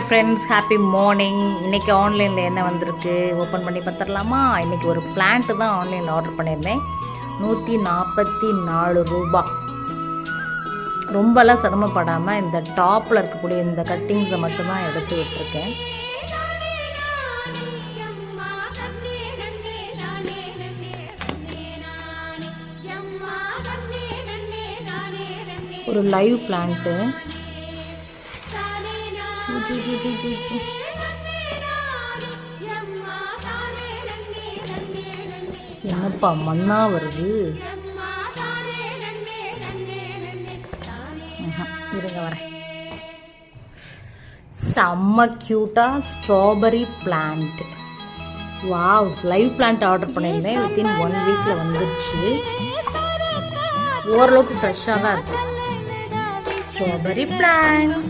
Hi friends happy morning இன்றைக்கி ஆன்லைனில் என்ன வந்திருக்கு? ஓப்பன் பண்ணி பார்த்துடலாமா? இன்றைக்கி ஒரு பிளான்ட்டு தான் ஆன்லைனில் ஆர்டர் பண்ணியிருந்தேன். நூற்றி நாற்பத்தி நாலு ரூபா. ரொம்பலாம் சிரமப்படாமல் இந்த டாப்பில் இருக்கக்கூடிய இந்த கட்டிங்ஸை மட்டும்தான் எடுத்து விட்டுருக்கேன். ஒரு லைவ் பிளான்ட்டு என்னப்பா மண்ணா வருது. இருங்க வரேன். செம்ம க்யூட்டாக strawberry plant wow live plant order பண்ணியிருந்தேன். வித்தின் ஒன் வீக்கில் வந்துருச்சு. ஓரளவுக்கு ஃப்ரெஷ்ஷாக தான் இருக்கு. Strawberry plant